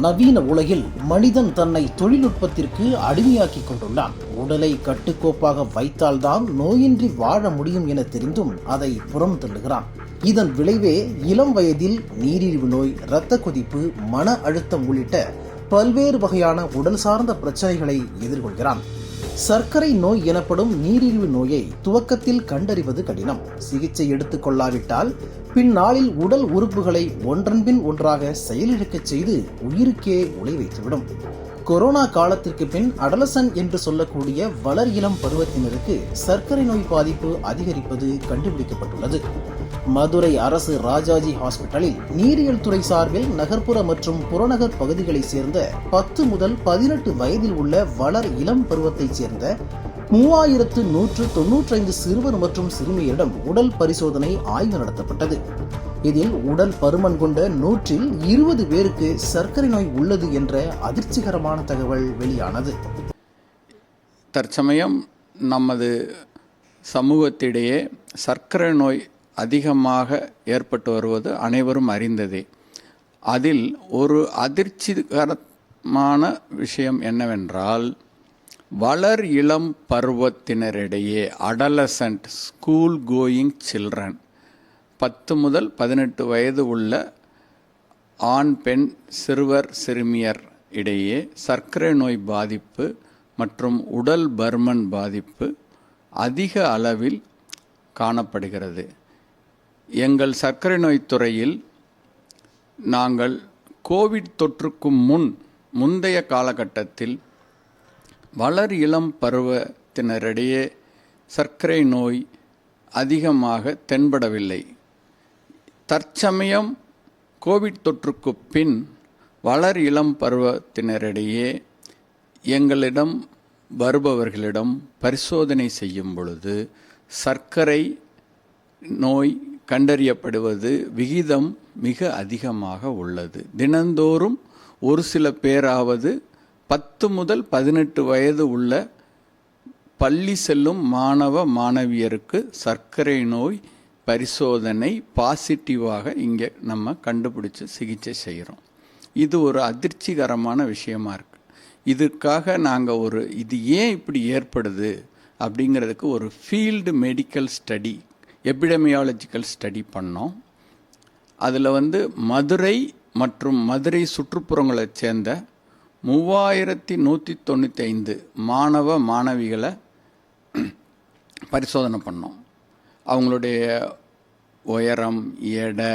நவீன உலகில் மனிதன் தன்னை தொழில்நுட்பத்திற்கு அடிமையாக்கிக் கொண்டுள்ளான். உடலை கட்டுக்கோப்பாக வைத்தால்தான் நோயின்றி வாழ முடியும் என தெரிந்தும் அதை புறம் தள்ளுகிறான். இதன் விளைவே இளம் வயதில் நீரிழிவு நோய் இரத்த கொதிப்பு மன அழுத்தம் உள்ளிட்ட பல்வேறு வகையான உடல் சார்ந்த பிரச்சனைகளை எதிர்கொள்கிறான். சர்க்கரை நோய் எனப்படும் நீரிழிவு நோயை துவக்கத்தில் கண்டறிவது கடினம். சிகிச்சை எடுத்துக் கொள்ளாவிட்டால் பின்னாளில் உடல் உறுப்புகளை ஒன்றன்பின் ஒன்றாக செயலிழக்கச் செய்து உயிருக்கே உலை வைத்துவிடும். கொரோனா காலத்திற்கு பின் அடலசன் என்று சொல்லக்கூடிய வளர் இளம் பருவத்தினருக்கு சர்க்கரை நோய் பாதிப்பு அதிகரிப்பது கண்டுபிடிக்கப்பட்டுள்ளது. மதுரை அரசு ராஜாஜி ஹாஸ்பிட்டலில் நீரியல் துறை சார்பில் நகர்ப்புற மற்றும் புறநகர் பகுதிகளைச் சேர்ந்த பத்து முதல் பதினெட்டு வயதில் உள்ள வளர் இளம் பருவத்தைச் சேர்ந்த மூவாயிரத்து நூற்று தொன்னூற்றைந்து சிறுவர் மற்றும் சிறுமியரிடம் உடல் பரிசோதனை ஆய்வு நடத்தப்பட்டது. இதில் உடல் பருமன் கொண்ட நூற்றில் இருபது பேருக்கு சர்க்கரை நோய் உள்ளது என்ற அதிர்ச்சிகரமான தகவல் வெளியானது. தற்சமயம் நமது சமூகத்திடையே சர்க்கரை நோய் அதிகமாக ஏற்பட்டு வருவது அனைவரும் அறிந்ததே. அதில் ஒரு அதிர்ச்சிகரமான விஷயம் என்னவென்றால் வளர் இளம் பருவத்தினரிடையே அடலசன்ட் ஸ்கூல் கோயிங் சில்ட்ரன் பத்து முதல் பதினெட்டு வயது உள்ள ஆண் பெண் சிறுவர் சிறுமியர் இடையே சர்க்கரை நோய் பாதிப்பு மற்றும் உடல் பர்மன் பாதிப்பு அதிக அளவில் காணப்படுகிறது. எங்கள் சர்க்கரை நோய் துறையில் நாங்கள் கோவிட் தொற்றுக்கு முன் முந்தைய காலகட்டத்தில் வளர் இளம் பருவத்தினரிடையே சர்க்கரை நோய் அதிகமாக தென்படவில்லை. தற்சமயம் கோவிட் தொற்றுக்கு பின் வளர் இளம் பருவத்தினரிடையே எங்களிடம் வருபவர்களிடம் பரிசோதனை செய்யும் பொழுது சர்க்கரை நோய் கண்டறியப்படுவது விகிதம் மிக அதிகமாக உள்ளது. தினந்தோறும் ஒரு சில பேராவது பத்து முதல் பதினெட்டு வயது உள்ள பள்ளி செல்லும் மாணவ மாணவியருக்கு சர்க்கரை நோய் பரிசோதனை பாசிட்டிவாக இங்கே நம்ம கண்டுபிடிச்சி சிகிச்சை செய்கிறோம். இது ஒரு அதிர்ச்சிகரமான விஷயமா இருக்கு. இதுக்காக நாங்கள் ஒரு இது ஏன் இப்படி ஏற்படுது அப்படிங்கிறதுக்கு ஒரு field medical study epidemiological study பண்ணோம். அதில் வந்து மதுரை மற்றும் மதுரை சுற்றுப்புறங்களைச் சேர்ந்த மூவாயிரத்தி நூற்றி தொண்ணூற்றி ஐந்து மாணவ மாணவிகளை பரிசோதனை பண்ணோம். அவங்களுடைய உயரம் எடை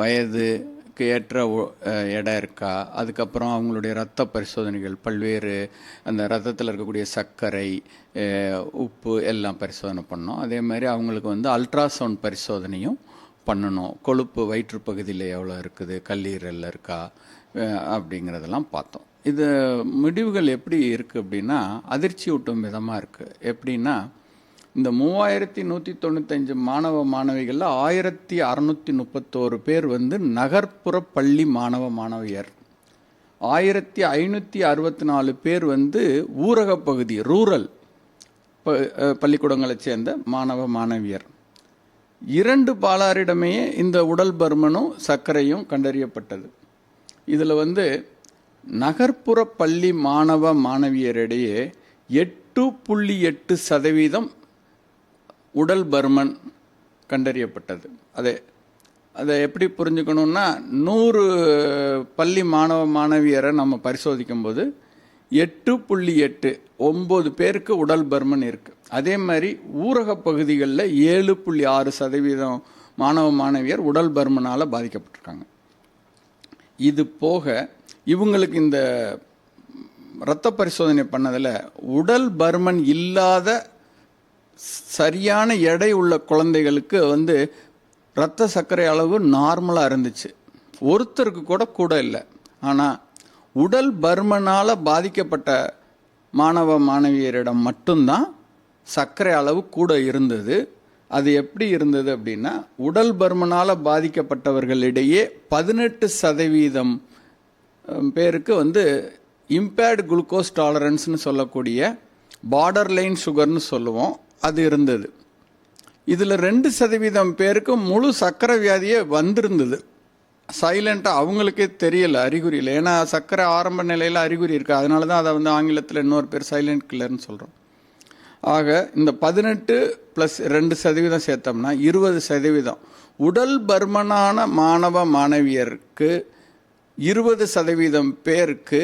வயதுக்கு ஏற்ற எடை இருக்கா? அதுக்கப்புறம் அவங்களுடைய இரத்த பரிசோதனைகள் பல்வேறு அந்த ரத்தத்தில் இருக்கக்கூடிய சர்க்கரை உப்பு எல்லாம் பரிசோதனை பண்ணோம். அதே மாதிரி அவங்களுக்கு வந்து அல்ட்ராசவுண்ட் பரிசோதனையும் பண்ணணும். கொழுப்பு வயிற்றுப்பகுதியில் எவ்வளோ இருக்குது கல்லீரலில் இருக்கா அப்படிங்கிறதெல்லாம் பார்த்தோம். இது முடிவுகள் எப்படி இருக்குது அப்படின்னா அதிர்ச்சி ஊட்டும் விதமாக இருக்குது எப்படின்னா இந்த மூவாயிரத்தி நூற்றி தொண்ணூத்தஞ்சு மாணவ மாணவிகளில் ஆயிரத்தி அறநூற்றி முப்பத்தோரு பேர் வந்து நகர்ப்புற பள்ளி மாணவ மாணவியர். ஆயிரத்தி ஐநூற்றி அறுபத்தி நாலு பேர் வந்து ஊரக பகுதி ரூரல் ப பள்ளிக்கூடங்களை பள்ளிக்கூடங்களைச் சேர்ந்த மாணவ மாணவியர். இரண்டு பாலாரிடமே இந்த உடல் பருமனும் சர்க்கரையும் கண்டறியப்பட்டது. இதில் வந்து நகர்ப்புற பள்ளி மாணவ மாணவியரிடையே எட்டு புள்ளி எட்டு சதவீதம் உடல் பர்மன் கண்டறியப்பட்டது. அதை அதை எப்படி புரிஞ்சுக்கணுன்னா நூறு பள்ளி மாணவ மாணவியரை நம்ம பரிசோதிக்கும் போது எட்டு புள்ளி எட்டு ஒம்பது பேருக்கு உடல் பர்மன் இருக்குது அதே மாதிரி ஊரக பகுதிகளில் ஏழு புள்ளி ஆறு சதவீதம் மாணவ மாணவியர் உடல் பர்மனால் பாதிக்கப்பட்டிருக்காங்க. இது போக இவங்களுக்கு இந்த இரத்த பரிசோதனை பண்ணதில் உடல் பர்மன் இல்லாத சரியான எடை உள்ள குழந்தைகளுக்கு வந்து இரத்த சர்க்கரை அளவு நார்மலாக இருந்துச்சு. ஒருத்தருக்கு கூட கூட இல்லை. ஆனால் உடல் பருமனால் பாதிக்கப்பட்ட மாணவ மாணவியரிடம் மட்டும்தான் சர்க்கரை அளவு கூட இருந்தது. அது எப்படி இருந்தது அப்படின்னா உடல் பருமனால் பாதிக்கப்பட்டவர்களிடையே பதினெட்டு சதவீதம் பேருக்கு வந்து இம்பேர்டு குளுக்கோஸ் டாலரன்ஸ்னு சொல்லக்கூடிய பார்டர் லைன் சுகர்னு சொல்லுவோம். அது இருந்தது. இதில் ரெண்டு சதவீதம் பேருக்கு முழு சக்கரை வியாதியே வந்திருந்தது. சைலண்ட்டாக அவங்களுக்கே தெரியல அறிகுறியில். ஏன்னா சக்கரை ஆரம்ப நிலையில் அறிகுறி இருக்குது அதனால தான் அதை வந்து ஆங்கிலத்தில் இன்னொரு பேர் சைலண்ட் கில்லர்னு சொல்கிறோம் ஆக இந்த பதினெட்டு ப்ளஸ் ரெண்டு சதவீதம் சேர்த்தோம்னா இருபது சதவீதம். உடல் பர்மனான மாணவ மாணவியருக்கு இருபது சதவீதம் பேருக்கு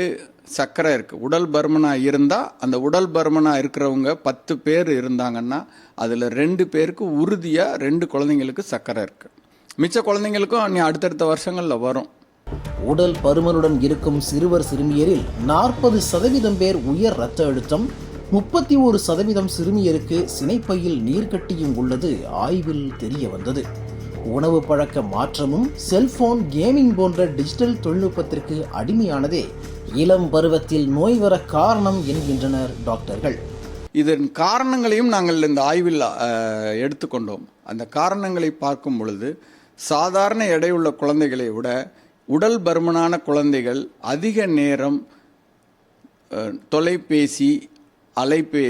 சர்க்கரை இருக்குது உடல் பருமனாக இருந்தால் அந்த உடல் பருமனாக இருக்கிறவங்க பத்து பேர் இருந்தாங்கன்னா அதில் ரெண்டு பேருக்கு உறுதியாக ரெண்டு குழந்தைங்களுக்கு சர்க்கரை இருக்குது மிச்ச குழந்தைங்களுக்கும் நீ அடுத்தடுத்த வருஷங்களில் வரும். உடல் பருமனுடன் இருக்கும் சிறுவர் சிறுமியரில் நாற்பது சதவீதம் பேர் உயர் இரத்த அழுத்தம் முப்பத்தி ஒரு சதவீதம் சிறுமியருக்கு சினைப்பையில் நீர்க்கட்டியும் உள்ளது. ஆய்வில் தெரிய வந்தது. உணவு பழக்க மாற்றமும் செல்போன் கேமிங் போன்ற டிஜிட்டல் தொழில்நுட்பத்திற்கு அடிமையானதே இளம் பருவத்தில் நோய் வர காரணம் என்கின்றனர் டாக்டர்கள். இதன் காரணங்களையும் நாங்கள் இந்த ஆய்வில் எடுத்துக்கொண்டோம். அந்த காரணங்களை பார்க்கும் பொழுது சாதாரண எடையுள்ள குழந்தைகளை விட உடல் பருமனான குழந்தைகள் அதிக நேரம் தொலைபேசி அலைபே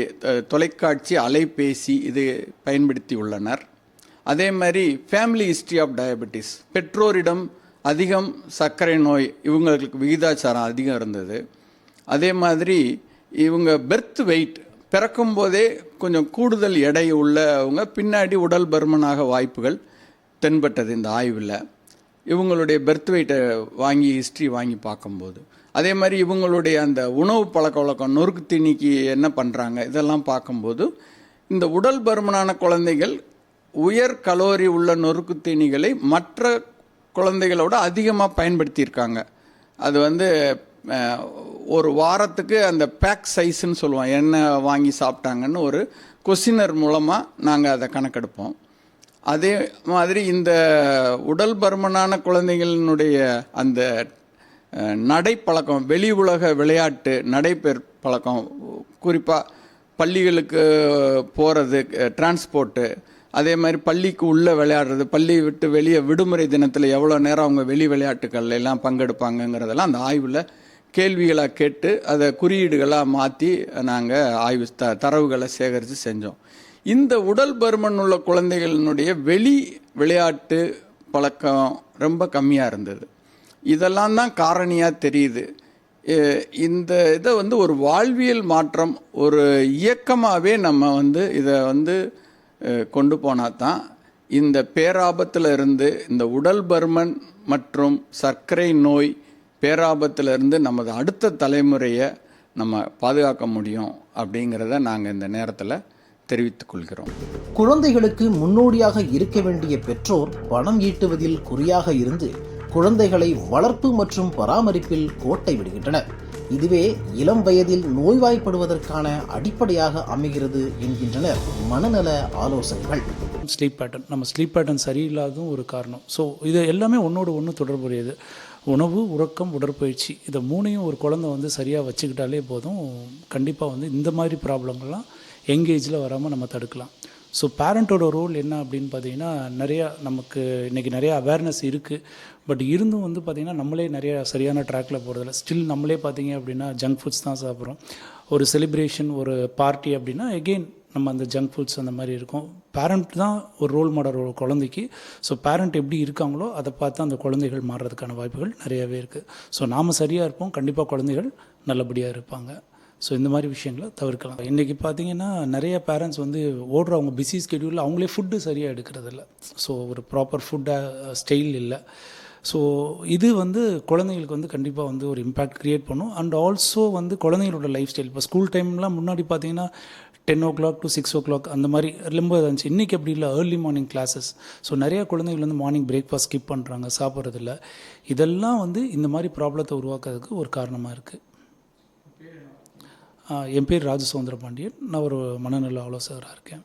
தொலைக்காட்சி அலைபேசி இது பயன்படுத்தி உள்ளனர் அதே மாதிரி ஃபேமிலி ஹிஸ்ட்ரி ஆஃப் டயபெட்டிஸ் பெற்றோரிடம் அதிகம் சர்க்கரை நோய் இவங்களுக்கு விகிதாச்சாரம் அதிகம் இருந்தது. அதே மாதிரி இவங்க பெர்த் வெயிட் பிறக்கும் போதே கொஞ்சம் கூடுதல் எடை உள்ளவங்க பின்னாடி உடல் பருமனாக வாய்ப்புகள் தென்பட்டது இந்த ஆய்வில். இவங்களுடைய பெர்த் வெயிட்டை வாங்கி ஹிஸ்ட்ரி வாங்கி பார்க்கும்போது. அதே மாதிரி இவங்களுடைய அந்த உணவு பழக்க வழக்கம் நொறுக்கு தீனிக்கு என்ன பண்ணுறாங்க இதெல்லாம் பார்க்கும்போது இந்த உடல் பருமனான குழந்தைகள் உயர் கலோரி உள்ள நொறுக்கு தீனிகளை மற்ற குழந்தைகளோட அதிகமாக பயன்படுத்தியிருக்காங்க. அது வந்து ஒரு வாரத்துக்கு அந்த பேக் சைஸ்ன்னு சொல்லுவோம். என்ன வாங்கி சாப்பிட்டாங்கன்னு ஒரு கொஸ்டினர் மூலமாக நாங்கள் அதை கணக்கெடுப்போம். அதே மாதிரி இந்த உடல் பருமனான குழந்தைகளினுடைய அந்த நடைப்பழக்கம் வெளி உலக விளையாட்டு நடைபெற் பழக்கம் குறிப்பாக பள்ளிகளுக்கு போகிறது டிரான்ஸ்போர்ட்டு அதே மாதிரி பள்ளிக்கு உள்ளே விளையாடுறது பள்ளி விட்டு வெளியே விடுமுறை தினத்தில் எவ்வளோ நேரம் அவங்க வெளி விளையாட்டுக்கள் எல்லாம் பங்கெடுப்பாங்கங்கிறதெல்லாம் அந்த ஆய்வில் கேள்விகளாக கேட்டு அதை குறியீடுகளாக மாற்றி நாங்கள் ஆய்வு த தரவுகளை சேகரித்து செஞ்சோம். இந்த உடல் பருமன் உள்ள குழந்தைகளினுடைய வெளி விளையாட்டு பழக்கம் ரொம்ப கம்மியாக இருந்தது. இதெல்லாம் தான் காரணியாக தெரியுது. இந்த இதை வந்து ஒரு வாழ்வியல் மாற்றம் ஒரு இயக்கமாகவே நம்ம வந்து இதை வந்து கொண்டு போனால் தான் இந்த பேராபத்தில் இருந்து இந்த உடல் பருமன் மற்றும் சர்க்கரை நோய் பேராபத்தில் இருந்து நமது அடுத்த தலைமுறையை நம்ம பாதுகாக்க முடியும் அப்படிங்கிறத நாங்கள் இந்த நேரத்தில் தெரிவித்துக் கொள்கிறோம். குழந்தைகளுக்கு முன்னோடியாக இருக்க வேண்டிய பெற்றோர் பணம் ஈட்டுவதில் குறியாக இருந்து குழந்தைகளை வளர்ப்பு மற்றும் பராமரிப்பில் கோட்டை விடுகின்றனர். இதுவே இளம் வயதில் நோய்வாய்ப்படுவதற்கான அடிப்படையாக அமைகிறது என்கின்றனர் மனநல ஆலோசகர்கள். ஸ்லீப் பேட்டர்ன் நம்ம ஸ்லீப் பேட்டர்ன் சரியில்லாததும் ஒரு காரணம். ஸோ இது எல்லாமே ஒன்றோடு ஒன்று தொடர்புடையது. உணவு உறக்கம் உடற்பயிற்சி இதை மூணையும் ஒரு குழந்தை வந்து சரியாக வச்சுக்கிட்டாலே போதும். கண்டிப்பாக வந்து இந்த மாதிரி ப்ராப்ளங்கள்லாம் யங் ஏஜில் வராமல் நம்ம தடுக்கலாம். ஸோ பேரண்ட்டோட ரோல் என்ன அப்படின்னு பார்த்தீங்கன்னா நிறையா நமக்கு இன்றைக்கி நிறையா அவேர்னஸ் இருக்குது பட் இருந்தும் வந்து பார்த்திங்கன்னா நம்மளே நிறையா சரியான ட்ராக்கில் போகிறதில்ல ஸ்டில் நம்மளே பார்த்தீங்க அப்படின்னா ஜங்க் ஃபுட்ஸ் தான் சாப்பிட்றோம். ஒரு செலிப்ரேஷன் ஒரு பார்ட்டி அப்படின்னா எகெயின் நம்ம அந்த ஜங்க் ஃபுட்ஸ் அந்த மாதிரி இருக்கும். பேரண்ட் தான் ஒரு ரோல் மாடல் ஒரு குழந்தைக்கு. ஸோ பேரண்ட் எப்படி இருக்காங்களோ அதை பார்த்து அந்த குழந்தைகள் மாறுறதுக்கான வாய்ப்புகள் நிறையவே இருக்குது ஸோ நாம் சரியாக இருப்போம். கண்டிப்பாக குழந்தைகள் நல்லபடியாக இருப்பாங்க. ஸோ இந்த மாதிரி விஷயங்களை தவிர்க்கலாம். இன்றைக்கி பார்த்தீங்கன்னா நிறைய பேரண்ட்ஸ் வந்து ஓடுற அவங்க பிஸி ஸ்கெடியூலில் அவங்களே ஃபுட்டு சரியாக எடுக்கிறதில்ல. ஸோ ஒரு ப்ராப்பர் ஃபுட்டாக ஸ்டைல் இல்லை. ஸோ இது வந்து குழந்தைங்களுக்கு வந்து கண்டிப்பாக வந்து ஒரு இம்பேக்ட் க்ரியேட் பண்ணும். அண்ட் ஆல்சோ வந்து குழந்தைங்களோட லைஃப் ஸ்டைல் இப்போ ஸ்கூல் டைம்லாம் முன்னாடி பார்த்தீங்கன்னா ten o'clock to six o'clock அந்த மாதிரி ரொம்ப இருந்துச்சு. இன்றைக்கி அப்படி இல்லை. ஏர்லி மார்னிங் கிளாஸஸ் ஸோ நிறைய குழந்தைகள் வந்து மார்னிங் பிரேக்ஃபாஸ்ட் ஸ்கிப் பண்ணுறாங்க சாப்பிட்றதில்ல. இதெல்லாம் வந்து இந்த மாதிரி ப்ராப்ளத்தை உருவாக்குறதுக்கு ஒரு காரணமாக இருக்குது என் பேர் ராஜசுந்தர பாண்டியன் நான் ஒரு மனநல ஆலோசகராக இருக்கேன்.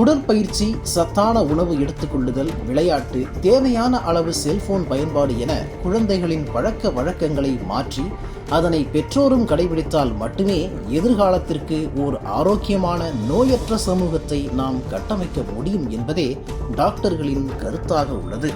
உடற்பயிற்சி சத்தான உணவு எடுத்துக்கொள்ளுதல் விளையாட்டு தேவையான அளவு செல்போன் பயன்பாடு என குழந்தைகளின் பழக்க வழக்கங்களை மாற்றி அதனை பெற்றோரும் கடைபிடித்தால் மட்டுமே எதிர்காலத்திற்கு ஓர் ஆரோக்கியமான நோயற்ற சமூகத்தை நாம் கட்டமைக்க முடியும் என்பதே டாக்டர்களின் கருத்தாக உள்ளது.